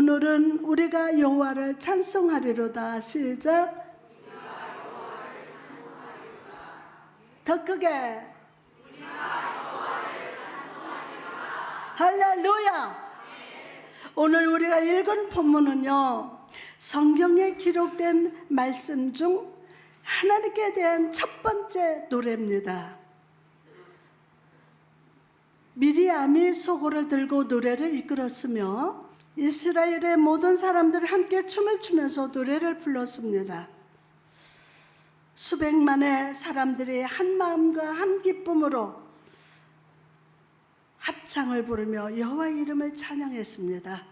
오늘은 우리가 여호와를 찬송하리로다. 시작. 더 크게. 할렐루야. 오늘 우리가 읽은 본문은요. 성경에 기록된 말씀 중 하나님께 대한 첫 번째 노래입니다. 미리암이 소고를 들고 노래를 이끌었으며 이스라엘의 모든 사람들이 함께 춤을 추면서 노래를 불렀습니다. 수백만의 사람들이 한 마음과 한 기쁨으로 합창을 부르며 여호와 이름을 찬양했습니다.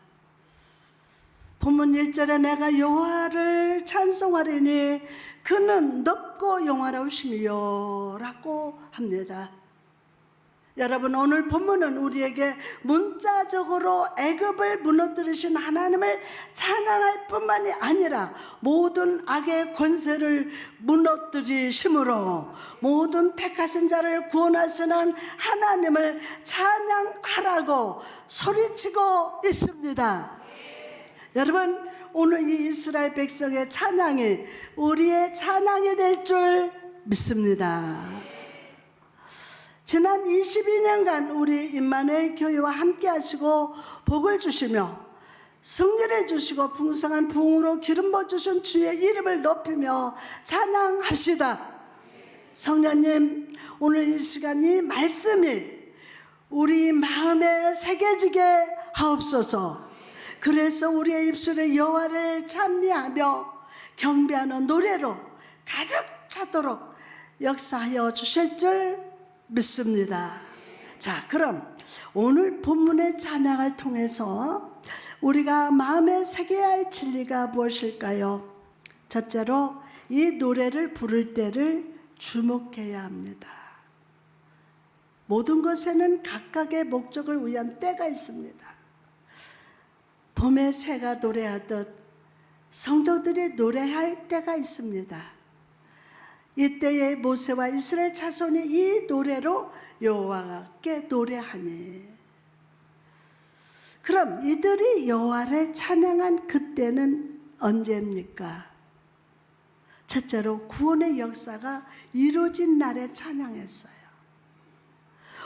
본문 1절에 내가 여호와를 찬송하리니 그는 높고 영화로우심이요 라고 합니다. 여러분 오늘 본문은 우리에게 문자적으로 애굽을 무너뜨리신 하나님을 찬양할 뿐만이 아니라 모든 악의 권세를 무너뜨리심으로 모든 택하신 자를 구원하시는 하나님을 찬양하라고 소리치고 있습니다. 여러분 오늘 이 이스라엘 백성의 찬양이 우리의 찬양이 될 줄 믿습니다. 지난 22년간 우리 임마누엘 교회와 함께 하시고 복을 주시며 승리를 주시고 풍성한 부흥으로 기름 부어 주신 주의 이름을 높이며 찬양합시다. 성령님, 오늘 이 시간 이 말씀이 우리 마음에 새겨지게 하옵소서. 그래서 우리의 입술에 여호와를 찬미하며 경배하는 노래로 가득 차도록 역사하여 주실 줄 믿습니다. 자, 그럼 오늘 본문의 찬양을 통해서 우리가 마음에 새겨야 할 진리가 무엇일까요? 첫째로 이 노래를 부를 때를 주목해야 합니다. 모든 것에는 각각의 목적을 위한 때가 있습니다. 봄에 새가 노래하듯 성도들이 노래할 때가 있습니다. 이때에 모세와 이스라엘 자손이 이 노래로 여호와께 노래하니 그럼 이들이 여호와를 찬양한 그때는 언제입니까? 첫째로 구원의 역사가 이루어진 날에 찬양했어요.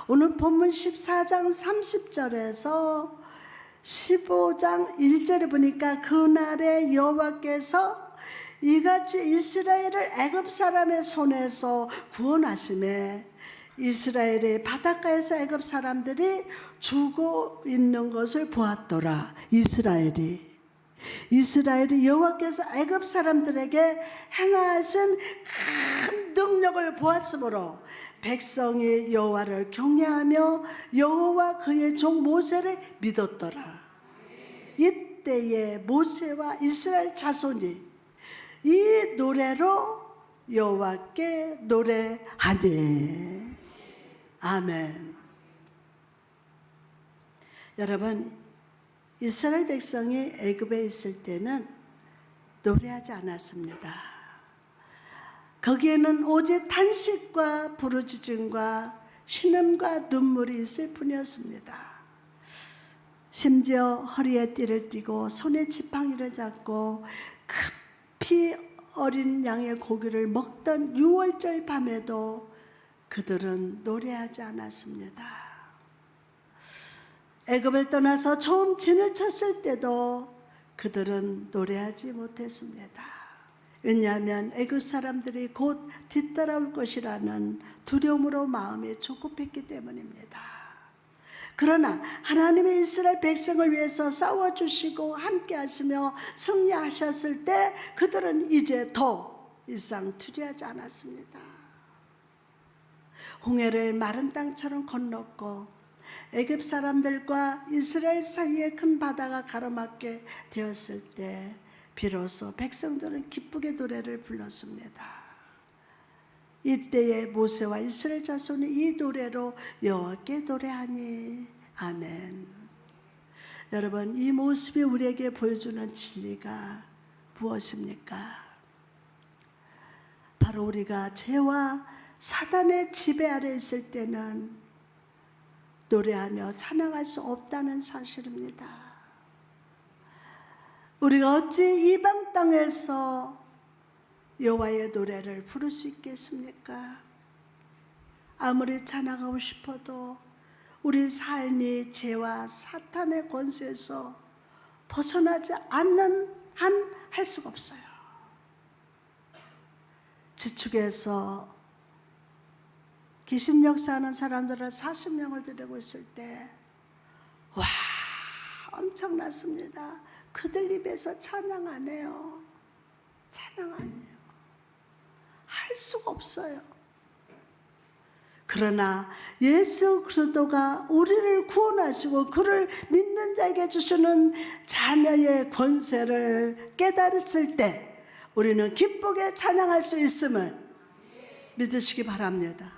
오늘 본문 14장 30절에서 15장 1절에 보니까 그날에 여호와께서 이같이 이스라엘을 애굽 사람의 손에서 구원하심에 이스라엘의 바닷가에서 애굽 사람들이 죽어 있는 것을 보았더라. 이스라엘이 이스라엘이 여호와께서 애굽 사람들에게 행하신 큰 능력을 보았으므로 백성이 여호와를 경외하며 여호와 그의 종 모세를 믿었더라. 이때에 모세와 이스라엘 자손이 이 노래로 여호와께 노래하니 아멘. 여러분 이스라엘 백성이 애굽에 있을 때는 노래하지 않았습니다. 거기에는 오직 탄식과 부르짖음과 신음과 눈물이 있을 뿐이었습니다. 심지어 허리에 띠를 띠고 손에 지팡이를 잡고 피 어린 양의 고기를 먹던 6월절 밤에도 그들은 노래하지 않았습니다. 애굽을 떠나서 처음 진을 쳤을 때도 그들은 노래하지 못했습니다. 왜냐하면 애굽 사람들이 곧 뒤따라올 것이라는 두려움으로 마음이 조급했기 때문입니다. 그러나 하나님의 이스라엘 백성을 위해서 싸워주시고 함께 하시며 승리하셨을 때 그들은 이제 더 이상 투지하지 않았습니다. 홍해를 마른 땅처럼 건넜고 애굽 사람들과 이스라엘 사이에 큰 바다가 가로막게 되었을 때 비로소 백성들은 기쁘게 노래를 불렀습니다. 이때에 모세와 이스라엘 자손이 이 노래로 여호와께 노래하니 아멘. 여러분 이 모습이 우리에게 보여주는 진리가 무엇입니까? 바로 우리가 죄와 사단의 지배 아래 있을 때는 노래하며 찬양할 수 없다는 사실입니다. 우리가 어찌 이방 땅에서 여호와의 노래를 부를 수 있겠습니까? 아무리 찬양하고 싶어도 우리 삶이 죄와 사탄의 권세에서 벗어나지 않는 한 할 수가 없어요. 지축에서 귀신 역사하는 사람들을 40명을 데리고 있을 때, 와, 엄청났습니다. 그들 입에서 찬양 안 해요. 찬양 안 해요. 할 수가 없어요. 그러나 예수 그리스도가 우리를 구원하시고 그를 믿는 자에게 주시는 자녀의 권세를 깨달았을 때 우리는 기쁘게 찬양할 수 있음을 믿으시기 바랍니다.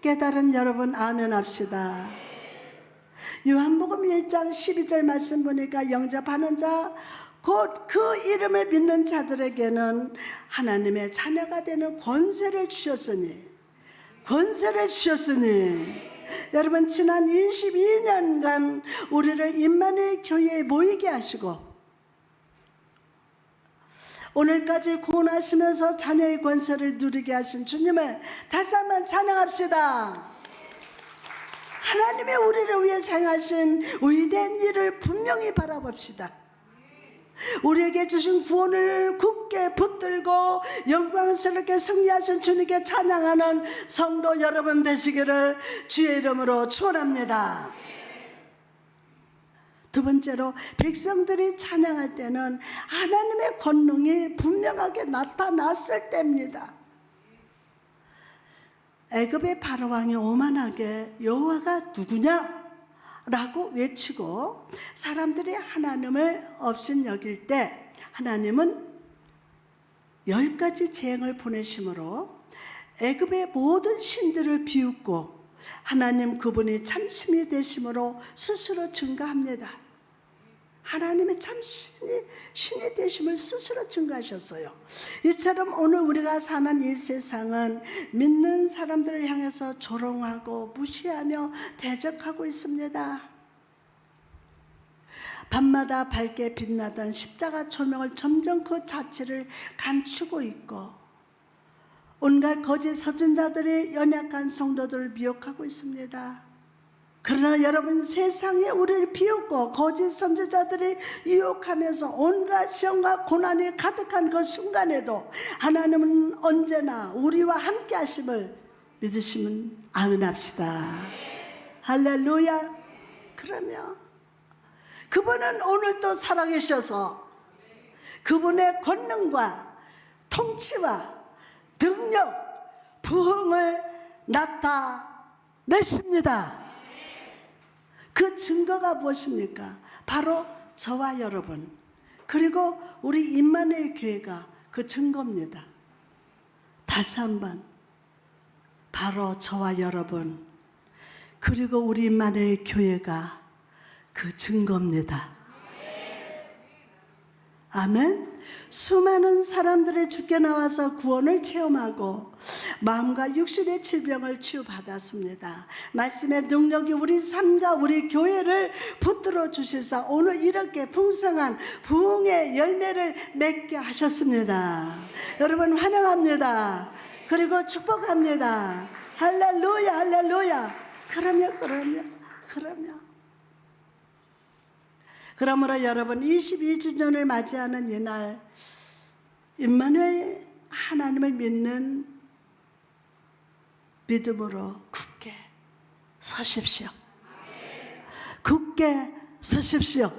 깨달은 여러분 아멘 합시다. 요한복음 1장 12절 말씀 보니까 영접하는 자 곧 그 이름을 믿는 자들에게는 하나님의 자녀가 되는 권세를 주셨으니 권세를 주셨으니 여러분 지난 22년간 우리를 임만의 교회에 모이게 하시고 오늘까지 구원하시면서 자녀의 권세를 누리게 하신 주님을 다시 한번 찬양합시다. 하나님의 우리를 위해 행하신 위대한 일을 분명히 바라봅시다. 우리에게 주신 구원을 굳게 붙들고 영광스럽게 승리하신 주님께 찬양하는 성도 여러분 되시기를 주의 이름으로 축원합니다. 두 번째로 백성들이 찬양할 때는 하나님의 권능이 분명하게 나타났을 때입니다. 애굽의 바로 왕이 오만하게 여호와가 누구냐? 라고 외치고 사람들이 하나님을 없인 여길 때 하나님은 열 가지 재앙을 보내심으로 애굽의 모든 신들을 비웃고 하나님 그분이 참심이 되심으로 스스로 증가합니다. 하나님의 참 신이 신이 되심을 스스로 증가하셨어요. 이처럼 오늘 우리가 사는 이 세상은 믿는 사람들을 향해서 조롱하고 무시하며 대적하고 있습니다. 밤마다 밝게 빛나던 십자가 조명을 점점 그 자체를 감추고 있고 온갖 거짓 서진자들이 연약한 성도들을 미혹하고 있습니다. 그러나 여러분 세상에 우리를 비웃고 거짓 선지자들이 유혹하면서 온갖 시험과 고난이 가득한 그 순간에도 하나님은 언제나 우리와 함께 하심을 믿으시면 아멘합시다. 할렐루야. 그러면 그분은 오늘도 살아계셔서 그분의 권능과 통치와 능력, 부흥을 나타내십니다. 그 증거가 무엇입니까? 바로 저와 여러분 그리고 우리 임만의 교회가 그 증거입니다. 다시 한번 바로 저와 여러분 그리고 우리 임만의 교회가 그 증거입니다. 아멘. 수많은 사람들의 주께 나와서 구원을 체험하고 마음과 육신의 질병을 치유받았습니다. 말씀의 능력이 우리 삶과 우리 교회를 붙들어 주시사 오늘 이렇게 풍성한 부흥의 열매를 맺게 하셨습니다. 여러분 환영합니다. 그리고 축복합니다. 할렐루야, 할렐루야. 그러면, 그러면, 그러면. 그러므로 여러분 22주년을 맞이하는 이날 임마누엘 하나님을 믿는 믿음으로 굳게 서십시오. 굳게 서십시오.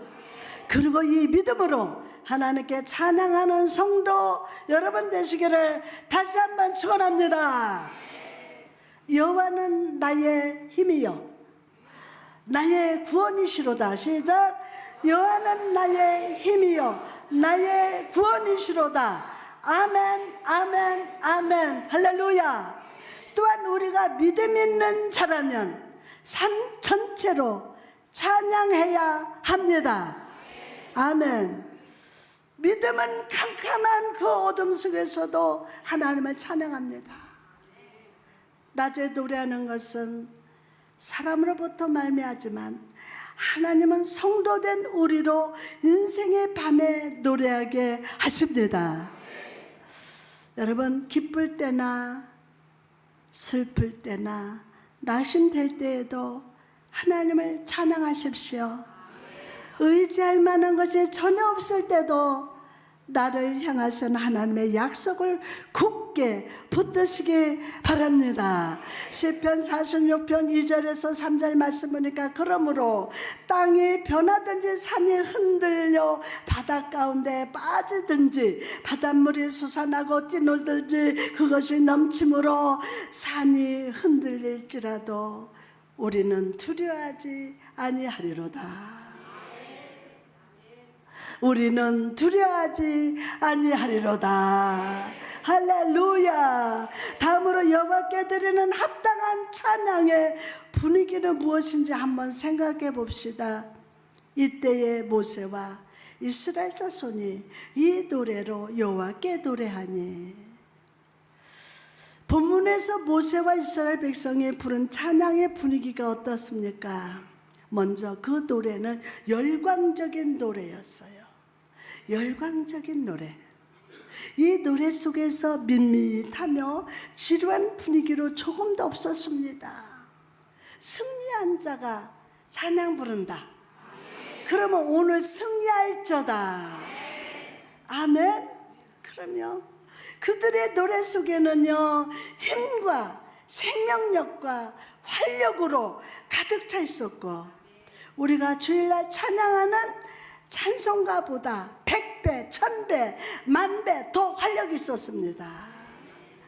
그리고 이 믿음으로 하나님께 찬양하는 성도 여러분 되시기를 다시 한번 축원합니다. 여호와는 나의 힘이요. 나의 구원이시로다. 시작. 여호와는 나의 힘이요. 나의 구원이시로다. 아멘 아멘 아멘. 할렐루야 또한 우리가 믿음 있는 자라면 삶 전체로 찬양해야 합니다. 아멘. 믿음은 캄캄한 그 어둠 속에서도 하나님을 찬양합니다. 낮에 노래하는 것은 사람으로부터 말미하지만 하나님은 성도된 우리로 인생의 밤에 노래하게 하십니다. 여러분 기쁠 때나 슬플 때나 나심될 때에도 하나님을 찬양하십시오. 의지할 만한 것이 전혀 없을 때도 나를 향하신 하나님의 약속을 굳게 붙드시기 바랍니다. 시편 46편 2절에서 3절 말씀 보니까 그러므로 땅이 변하든지 산이 흔들려 바다 가운데 빠지든지 바닷물이 솟아나고 뛰놀든지 그것이 넘침으로 산이 흔들릴지라도 우리는 두려워하지 아니하리로다. 우리는 두려워하지 아니하리로다. 할렐루야. 다음으로 여호와께 드리는 합당한 찬양의 분위기는 무엇인지 한번 생각해 봅시다. 이때의 모세와 이스라엘 자손이 이 노래로 여호와께 노래하니 본문에서 모세와 이스라엘 백성이 부른 찬양의 분위기가 어떻습니까? 먼저 그 노래는 열광적인 노래였어요. 열광적인 노래. 이 노래 속에서 밋밋하며 지루한 분위기로 조금도 없었습니다. 승리한 자가 찬양 부른다. 그러면 오늘 승리할 자다. 아멘. 그러면 그들의 노래 속에는요 힘과 생명력과 활력으로 가득 차 있었고 우리가 주일날 찬양하는 찬송가보다 백배, 천배, 만배 더 활력이 있었습니다.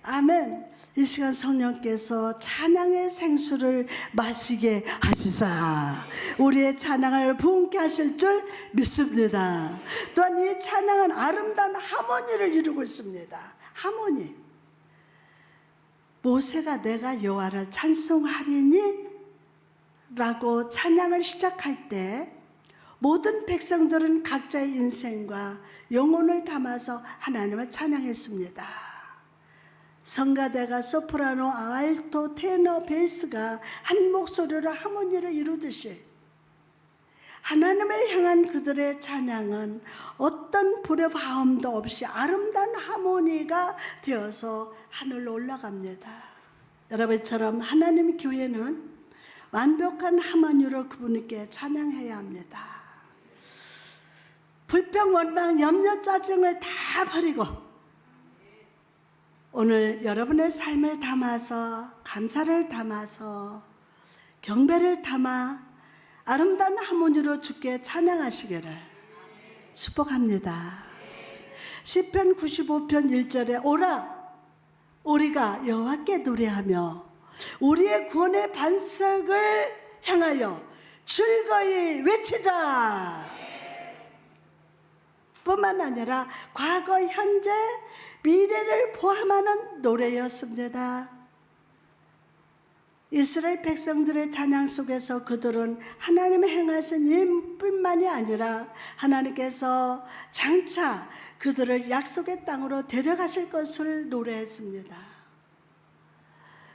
아멘. 이 시간 성령께서 찬양의 생수를 마시게 하시사 우리의 찬양을 부흥케 하실 줄 믿습니다. 또한 이 찬양은 아름다운 하모니를 이루고 있습니다. 하모니. 모세가 내가 여호와를 찬송하리니 라고 찬양을 시작할 때 모든 백성들은 각자의 인생과 영혼을 담아서 하나님을 찬양했습니다. 성가대가 소프라노, 알토, 테너, 베이스가 한 목소리로 하모니를 이루듯이 하나님을 향한 그들의 찬양은 어떤 불의 화음도 없이 아름다운 하모니가 되어서 하늘로 올라갑니다. 여러분처럼 하나님 교회는 완벽한 하모니로 그분께 찬양해야 합니다. 불평, 원망, 염려, 짜증을 다 버리고 오늘 여러분의 삶을 담아서 감사를 담아서 경배를 담아 아름다운 하모니로 주께 찬양하시기를 축복합니다. 시편 95편 1절에 오라 우리가 여호와께 노래하며 우리의 구원의 반석을 향하여 즐거이 외치자. 뿐만 아니라 과거, 현재, 미래를 포함하는 노래였습니다. 이스라엘 백성들의 찬양 속에서 그들은 하나님의 행하신 일뿐만이 아니라 하나님께서 장차 그들을 약속의 땅으로 데려가실 것을 노래했습니다.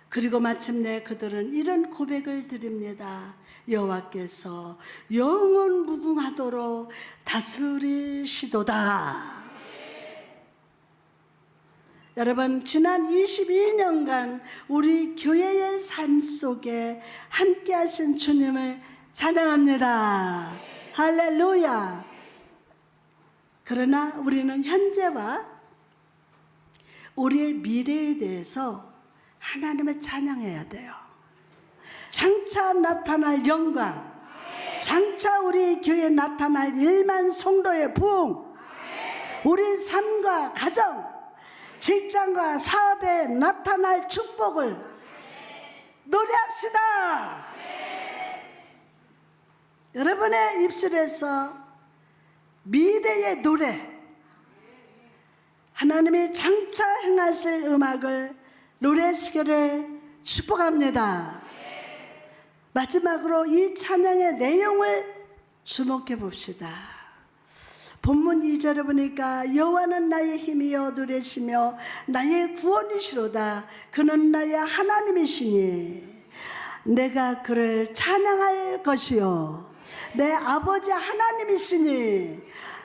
그리고 마침내 그들은 이런 고백을 드립니다. 여호와께서 영원 무궁하도록 다스리시도다. 여러분 지난 22년간 우리 교회의 삶 속에 함께 하신 주님을 찬양합니다. 할렐루야. 그러나 우리는 현재와 우리의 미래에 대해서 하나님을 찬양해야 돼요. 장차 나타날 영광, 장차 우리 교회에 나타날 일만 성도의 부흥, 우리 삶과 가정, 직장과 사업에 나타날 축복을 노래합시다. 여러분의 입술에서 미래의 노래, 하나님이 장차 행하실 음악을 노래하시기를 축복합니다. 마지막으로 이 찬양의 내용을 주목해 봅시다. 본문 2절에 보니까 여호와는 나의 힘이여 누레시며 나의 구원이시로다. 그는 나의 하나님이시니 내가 그를 찬양할 것이요 내 아버지 하나님이시니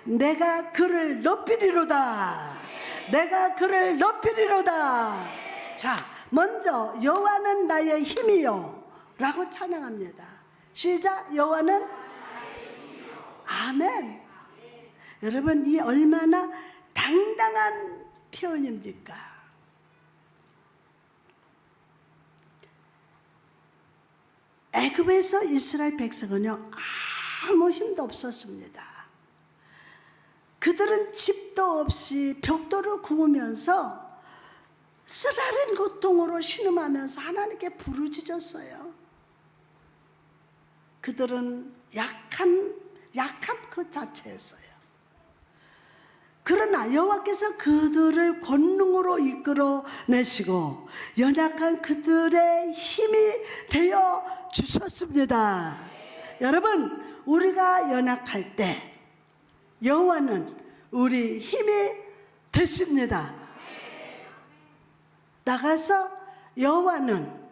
내가 그를 높이리로다. 내가 그를 높이리로다. 자, 먼저 여호와는 나의 힘이요 라고 찬양합니다. 시작 여호와는 아멘. 여러분 이 얼마나 당당한 표현입니까? 애굽에서 이스라엘 백성은요 아무 힘도 없었습니다. 그들은 집도 없이 벽돌을 구우면서 쓰라린 고통으로 신음하면서 하나님께 부르짖었어요. 그들은 약한 약함 그 자체였어요. 그러나 여호와께서 그들을 권능으로 이끌어 내시고 연약한 그들의 힘이 되어 주셨습니다. 여러분, 우리가 연약할 때 여호와는 우리 힘이 되십니다. 나가서 여호와는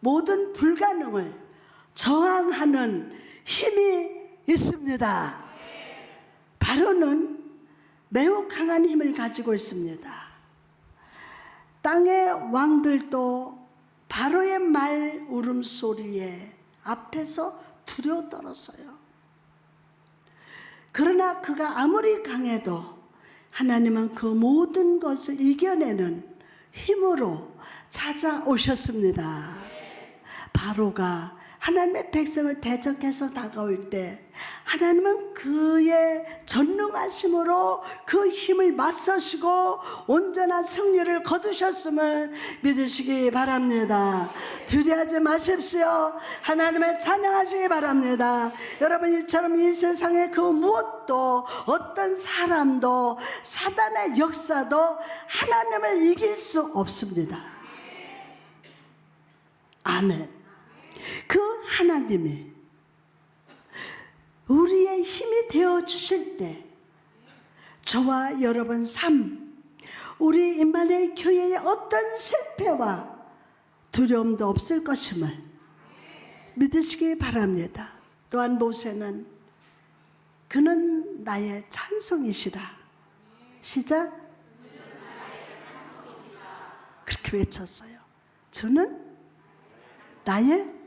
모든 불가능을 저항하는 힘이 있습니다. 바로는 매우 강한 힘을 가지고 있습니다. 땅의 왕들도 바로의 말 울음소리에 앞에서 두려워 떨었어요. 그러나 그가 아무리 강해도 하나님은 그 모든 것을 이겨내는 힘으로 찾아오셨습니다. 바로가 하나님의 백성을 대적해서 다가올 때 하나님은 그의 전능하심으로 그 힘을 맞서시고 온전한 승리를 거두셨음을 믿으시기 바랍니다. 두려하지 마십시오. 하나님을 찬양하시기 바랍니다. 여러분 이처럼 이 세상의 그 무엇도 어떤 사람도 사단의 역사도 하나님을 이길 수 없습니다. 아멘. 그 하나님이 우리의 힘이 되어 주실 때 저와 여러분 삶 우리 임마누엘 교회의 어떤 실패와 두려움도 없을 것임을 믿으시기 바랍니다. 또한 모세는 그는 나의 찬송이시라. 시작. 그렇게 외쳤어요. 저는 나의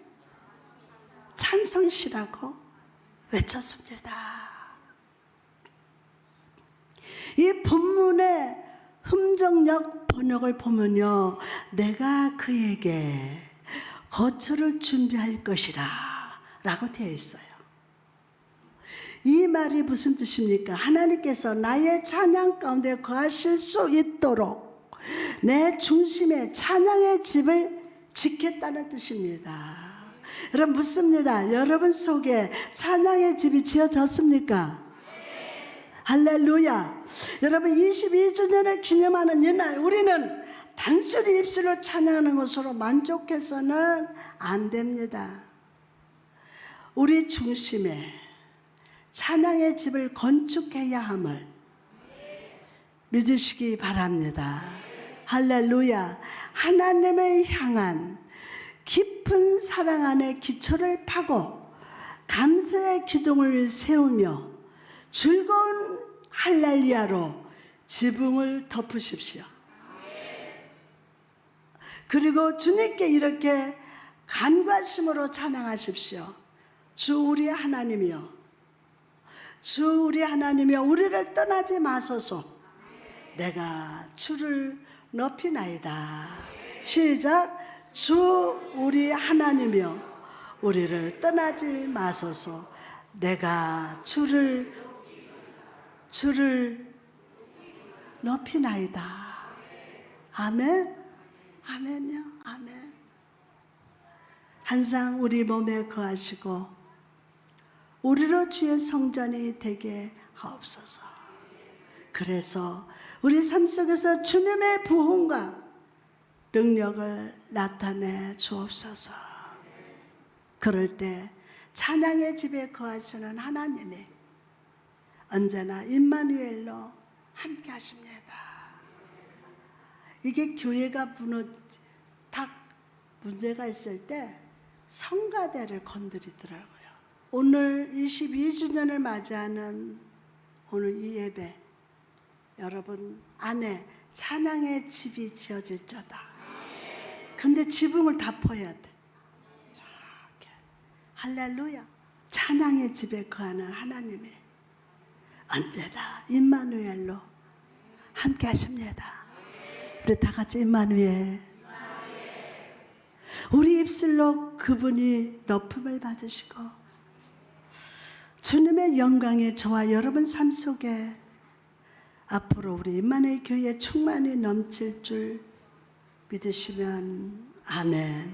찬송시라고 외쳤습니다. 이 본문의 흠정역 번역을 보면요. 내가 그에게 거처를 준비할 것이라 라고 되어 있어요. 이 말이 무슨 뜻입니까? 하나님께서 나의 찬양 가운데 거하실 수 있도록 내 중심에 찬양의 집을 짓겠다는 뜻입니다. 여러분 묻습니다. 여러분 속에 찬양의 집이 지어졌습니까? 할렐루야. 여러분 22주년을 기념하는 이날 우리는 단순히 입술로 찬양하는 것으로 만족해서는 안 됩니다. 우리 중심에 찬양의 집을 건축해야 함을 믿으시기 바랍니다. 할렐루야. 하나님을 향한 깊은 사랑 안에 기초를 파고 감사의 기둥을 세우며 즐거운 할렐루야로 지붕을 덮으십시오. 그리고 주님께 이렇게 간과심으로 찬양하십시오. 주 우리 하나님이여. 주 우리 하나님이여 우리를 떠나지 마소서. 내가 주를 높이나이다. 시작. 주 우리 하나님이여 우리를 떠나지 마소서. 내가 주를 주를 높이나이다. 아멘. 아멘요. 아멘. 항상 우리 몸에 거하시고 우리로 주의 성전이 되게 하옵소서. 그래서 우리 삶 속에서 주님의 부흥과 능력을 나타내 주옵소서. 그럴 때 찬양의 집에 거하시는 하나님이 언제나 임마누엘로 함께 하십니다. 이게 교회가 무너 딱 문제가 있을 때 성가대를 건드리더라고요. 오늘 22주년을 맞이하는 오늘 이 예배 여러분 안에 찬양의 집이 지어질 자다. 근데 지붕을 다 퍼야 돼. 이렇게 할렐루야. 찬양의 집에 거하는 하나님이 언제나 임마누엘로 함께 하십니다. 우리 다 같이 임마누엘. 우리 입술로 그분이 높음을 받으시고 주님의 영광에 저와 여러분 삶 속에 앞으로 우리 임마누엘 교회 충만히 넘칠 줄 믿으시면 아멘.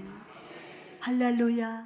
할렐루야.